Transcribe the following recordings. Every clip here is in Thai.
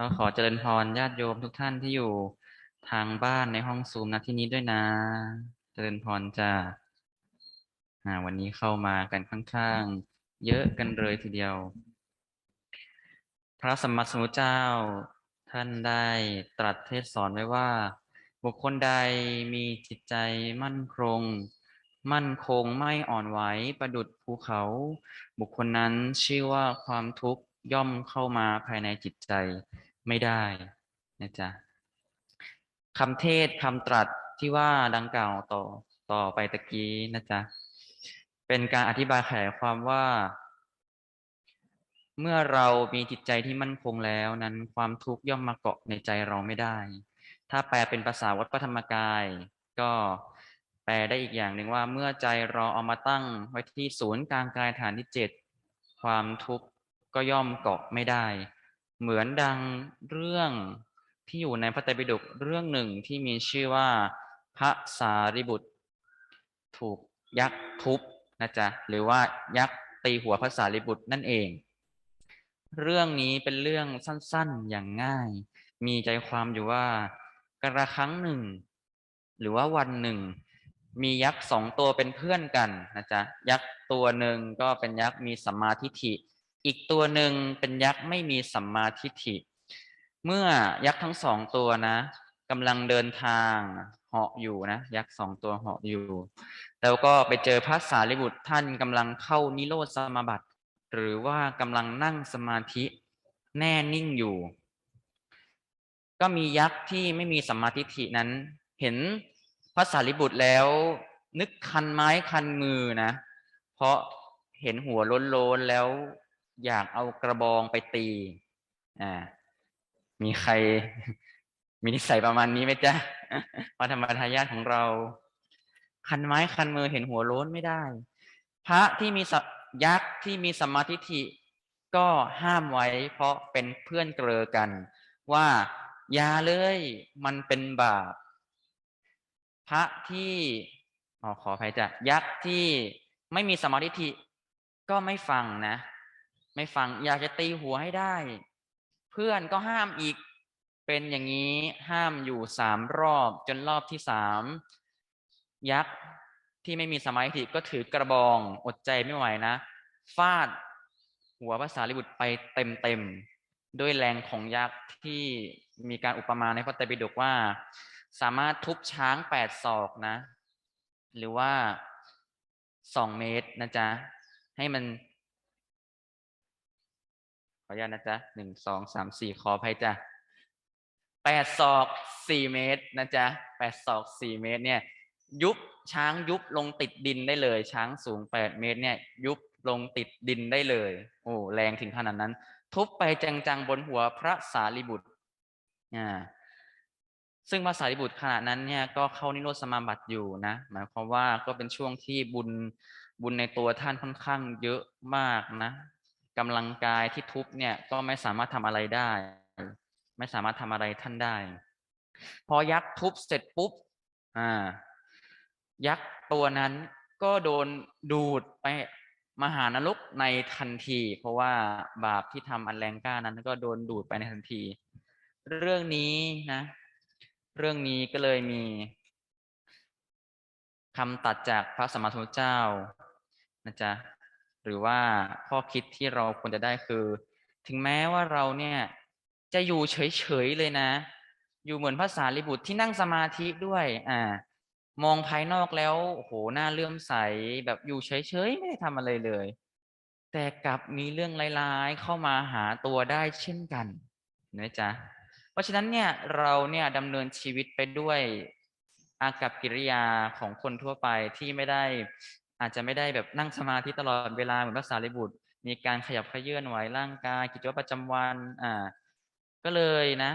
ก็ขอเจริญพรญาติโยมทุกท่านที่อยู่ทางบ้านในห้องซูมนะที่นี้ด้วยนะ เจริญพรจ้าวันนี้เข้ามากันค่อนข้างเยอะกันเลยทีเดียว พระสมมาสมุทเจ้าท่านได้ตรัสเทศสอนไว้ว่า บุคคลใดมีจิตใจมั่นคง มั่นคงไม่อ่อนไหวประดุดภูเขา บุคคลนั้นชื่อว่าความทุกข์ย่อมเข้ามาภายในจิตใจ ไม่ได้นะจ๊ะคำเทศคำตรัสที่ว่าดังกล่าวต่อต่อไปตะกี้นะจ๊ะเป็นการอธิบายขยายความว่า เมื่อเรามีจิตใจที่มั่นคงแล้วนั้นความทุกข์ย่อมมาเกาะในใจเราไม่ได้ ถ้าแปลเป็นภาษาวัดพระธรรมกาย ก็แปลได้อีกอย่างหนึ่งว่า เมื่อใจเราเอามาตั้งไว้ที่ศูนย์กลางกายฐานที่เจ็ดความทุกข์ก็ย่อมเกาะไม่ได้ เหมือนดังเรื่องที่อยู่ในพระไตรปิฎกเรื่องหนึ่งที่มีชื่อว่า พระสารีบุตร ถูกยักษ์ทุบนะจ๊ะหรือว่ายักษ์ตีหัวพระสารีบุตรนั่นเอง เรื่องนี้เป็นเรื่องสั้นๆอย่างง่าย มีใจความอยู่ว่ากระครั้งหนึ่ง หรือว่าวันหนึ่ง มียักษ์สองตัวเป็นเพื่อนกันนะจ๊ะยักษ์ตัวหนึ่งก็เป็นยักษ์มีสัมมาทิฏฐิ อีกตัวหนึ่งเป็นยักษ์ไม่มีสัมมาทิฏฐิ เมื่อยักษ์ทั้งสองตัวนะกำลังเดินทางเหาะอยู่นะยักษ์สองตัวเหาะอยู่ แล้วก็ไปเจอพระสารีบุตรท่านกำลังเข้านิโรธสมาบัติ หรือว่ากำลังนั่งสมาธิแน่นิ่งอยู่ ก็มียักษ์ที่ไม่มีสัมมาทิฏฐินั้น เห็นพระสารีบุตรแล้วนึกคันไม้คันมือนะ เพราะเห็นหัวโล้นๆแล้ว อยากเอากระบองไปตีอ่ามีใครมีนิสัยประมาณนี้ไหมจ๊ะพระธรรมทายาทของเรา คันไม้คันมือเห็นหัวโล้นไม่ได้ พระที่มียักษ์ที่มีสมาธิิก็ห้ามไว้ เพราะเป็นเพื่อนเกลอกัน ว่าอย่าเลยมันเป็นบาป พระที่ออขออภัยจ้ะยักษ์ที่ไม่มีสมาธิิก็ไม่ฟังนะ ไม่ฟังอยากจะตีหัวให้ได้ เพื่อนก็ห้ามอีก เป็นอย่างนี้ห้ามอยู่สามรอบจนรอบที่สามยักษ์ที่ไม่มีสมาธิก็ถือกระบองอดใจไม่ไหวนะ ฟาด หัวภาษาลิบุตรไปเต็มเต็มด้วยแรงของยักษ์ที่มีการอุปมาในพระไตรปิฎกว่า สามารถทุบช้างแปดศอกนะ หรือว่าสองเมตรนะจ๊ะ ให้มัน ขออนุญาตนะจ๊ะหนึ่งสองสามสี่ขออภัยจ้ะแปดศอกสี่เมตรนะจ๊ะแปดศอกสี่เมตรเนี่ยยุบช้างยุบลงติดดินได้เลย ช้างสูงแปดเมตรเนี่ยยุบลงติดดินได้เลย โอ้แรงถึงขนาดนั้น ทุบไปจังๆบนหัวพระสารีบุตรอ่าซึ่งพระสารีบุตรขณะนั้นเนี่ยก็เข้านิโรธสมาบัติอยู่นะหมายความว่าก็เป็นช่วงที่บุญบุญในตัวท่านค่อนข้างเยอะมากนะ กำลังกายที่ทุบเนี่ยก็ไม่สามารถทำอะไรได้ ไม่สามารถทำอะไรท่านได้ พอยักษ์ทุบเสร็จปุ๊บอ่า ยักษ์ตัวนั้นก็โดนดูดไปมหานรกในทันที เพราะว่าบาปที่ทำอันแรงกล้านั้น ก็โดนดูดไปในทันที เรื่องนี้นะ เรื่องนี้ก็เลยมีคำตัดจากพระสมมาสมุทธเจ้านะจ๊ะ หรือว่าข้อคิดที่เราควรจะได้คือ ถึงแม้ว่าเราเนี่ยจะอยู่เฉยๆเลยนะ อยู่เหมือนภาษาลิบุตรที่นั่งสมาธิด้วย อ่า มองภายนอกแล้วโอ้โหหน้าเลื่อมใสแบบอยู่เฉยๆไม่ได้ทำอะไรเลย แต่กลับมีเรื่องร้ายๆเข้ามาหาตัวได้เช่นกันนะจ๊ะเพราะฉะนั้นเนี่ยเราเนี่ยดำเนินชีวิตไปด้วยอากับกิริยาของคนทั่วไปที่ไม่ได้ อาจจะไม่ได้แบบนั่งสมาธิตลอดเวลาเหมือนภาษาลิบุตร มีการขยับขยื่นไหวร่างกายกิจวัตรประจำวันอ่าก็เลยนะ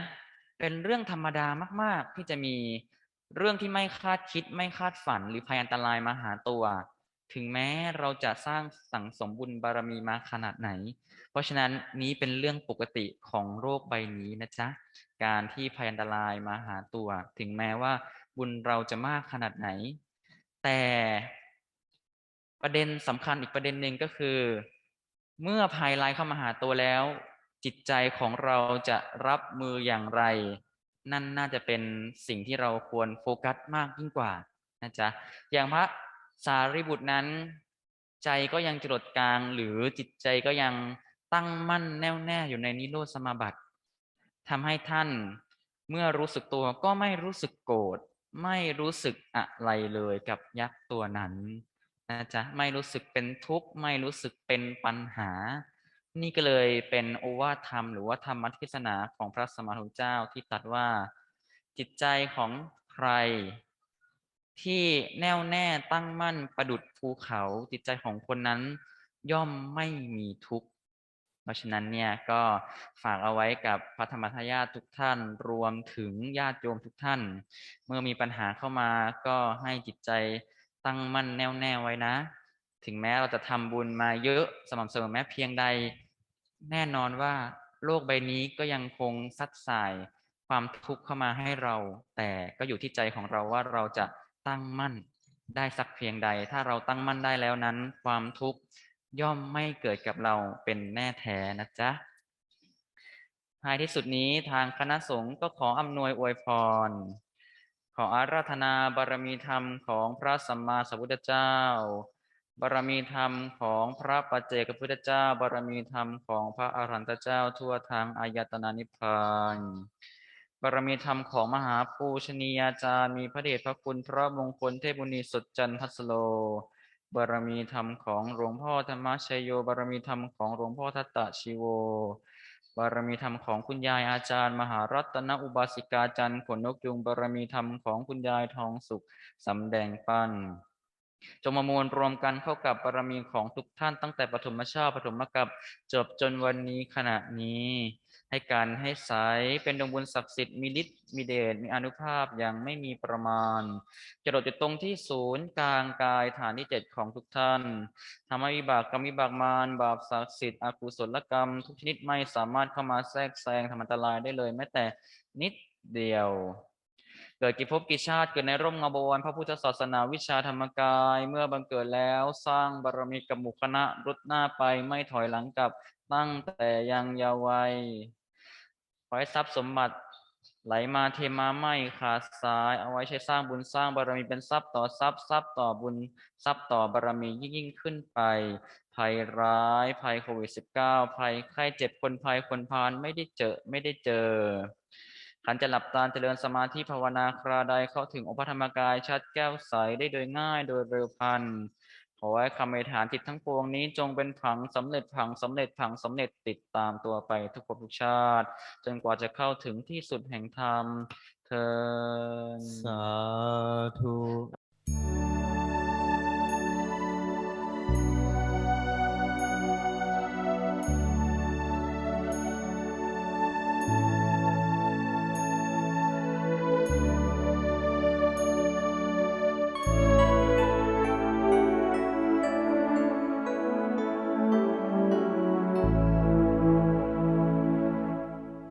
เป็นเรื่องธรรมดามาก ๆ ที่จะมีเรื่องที่ไม่คาดคิดไม่คาดฝัน หรือภัยอันตรายมาหาตัว ถึงแม้เราจะสร้างสังสมบุญบารมีมาขนาดไหน เพราะฉะนั้นนี้เป็นเรื่องปกติของโรคใบนี้นะจ๊ะ การที่ภัยอันตรายมาหาตัว ถึงแม้ว่าบุญเราจะมากขนาดไหน แต่ ประเด็นสำคัญอีกประเด็นหนึ่งก็คือ เมื่อภัยร้ายเข้ามาหาตัวแล้ว จิตใจของเราจะรับมืออย่างไร นั่นน่าจะเป็นสิ่งที่เราควรโฟกัสมากยิ่งกว่านะจ๊ะอย่างพระสารีบุตรนั้น ใจก็ยังจรดกลาง หรือจิตใจก็ยังตั้งมั่นแน่วแน่อยู่ในนิโรธสมาบัติทำให้ท่านเมื่อรู้สึกตัวก็ไม่รู้สึกโกรธไม่รู้สึกอะไรเลยกับยักษ์ตัวนั้น นะจ๊ะไม่รู้สึกเป็นทุกข์ไม่รู้สึกเป็นปัญหา นี่ก็เลยเป็นโอวาทธรรม หรือว่าธรรมเทศนาของพระสมมาพุทธเจ้าที่ตรัสว่าจิตใจของใคร ที่แน่วแน่ตั้งมั่นประดุดภูเขา จิตใจของคนนั้นย่อมไม่มีทุกข์เพราะฉะนั้นเนี่ยก็ฝากเอาไว้กับพระธรรมทายาททุกท่านรวมถึงญาติโยมทุกท่าน เมื่อมีปัญหาเข้ามาก็ให้จิตใจ ตั้งมั่นแน่วแน่ไว้นะ ถึงแม้เราจะทำบุญมาเยอะสม่ำเสมอแม้เพียงใด แน่นอนว่าโลกใบนี้ก็ยังคงซัดสายความทุกข์เข้ามาให้เรา แต่ก็อยู่ที่ใจของเราว่าเราจะตั้งมั่นได้สักเพียงใด ถ้าเราตั้งมั่นได้แล้วนั้น ความทุกข์ย่อมไม่เกิดกับเราเป็นแน่แท้นะจ๊ะท้ายที่สุดนี้ทางคณะสงฆ์ก็ขออำนวยอวยพร ขออาราธนาบารมีธรรมของพระสัมมาสัมพุทธเจ้า บารมีธรรมของพระปัจเจกพุทธเจ้า บารมีธรรมของพระอรหันตเจ้าทั่วทางอายตนานิพพานบารมีธรรมของมหาปูชนียาจารย์มีพระเดชพระคุณพระมงคลเทพบุณีสดจันทัสโล บารมีธรรมของหลวงพ่อธรรมชยโย บารมีธรรมของหลวงพ่อทัตตะชีโว บารมีธรรมของคุณยายอาจารย์ มหารัตนอุบาสิกาจันทร์ขนนกยุงบารมีธรรมของคุณยายทองสุขสำแดงปั้น จงมามวลรวมกันเข้ากับบารมีของทุกท่านตั้งแต่ปฐมชาติปฐมกับจบจนวันนี้ขณะนี้ ให้การให้ใสเป็นดวงบุญศักดิ์สิทธิ์มีฤทธิ์มีเดชมีอนุภาพอย่างไม่มีประมาณจรดอยู่ตรงที่ศูนย์กลางกายฐานที่เจ็ดของทุกท่านทำให้วิบากกรรมวิบากมารบาปศักดิ์สิทธิ์อกุศลกรรม ทุกชนิดไม่สามารถเข้ามาแทรกแซงทำอันตรายได้เลยแม้แต่นิดเดียว เกิดกี่ภพกี่ชาติเกิดในร่มเงาบวรพระพุทธศาสนาวิชาธรรมกาย เมื่อบังเกิดแล้วสร้างบารมีกับหมู่คณะรุดหน้าไปไม่ถอยหลังกลับตั้งแต่ยังเยาว์วัยขอให้ทรัพย์สมบัติไหลมาเทมาไม่ขาดสายเอาไว้ใช้สร้างบุญสร้างบารมีเป็นทรัพย์ต่อทรัพย์ทรัพย์ต่อบุญทรัพย์ต่อบารมียิ่งยิ่งขึ้นไป ภัยร้ายภัยโควิด -19 ภัยไข้เจ็บคนภัยคนพานไม่ได้เจอไม่ได้เจอ ขันจะหลับตาเจริญสมาธิภาวนาคราใดเข้าถึงองค์พระธรรมกายชัดแก้วใสได้โดยง่ายโดยเร็วพันขอให้คำอธิษฐานจิตทั้งปวงนี้จงเป็นผังสำเร็จผังสำเร็จผังสำเร็จติดตามตัวไปทุกภพทุกชาติ จนกว่าจะเข้าถึงที่สุดแห่งธรรมเธอสาธุ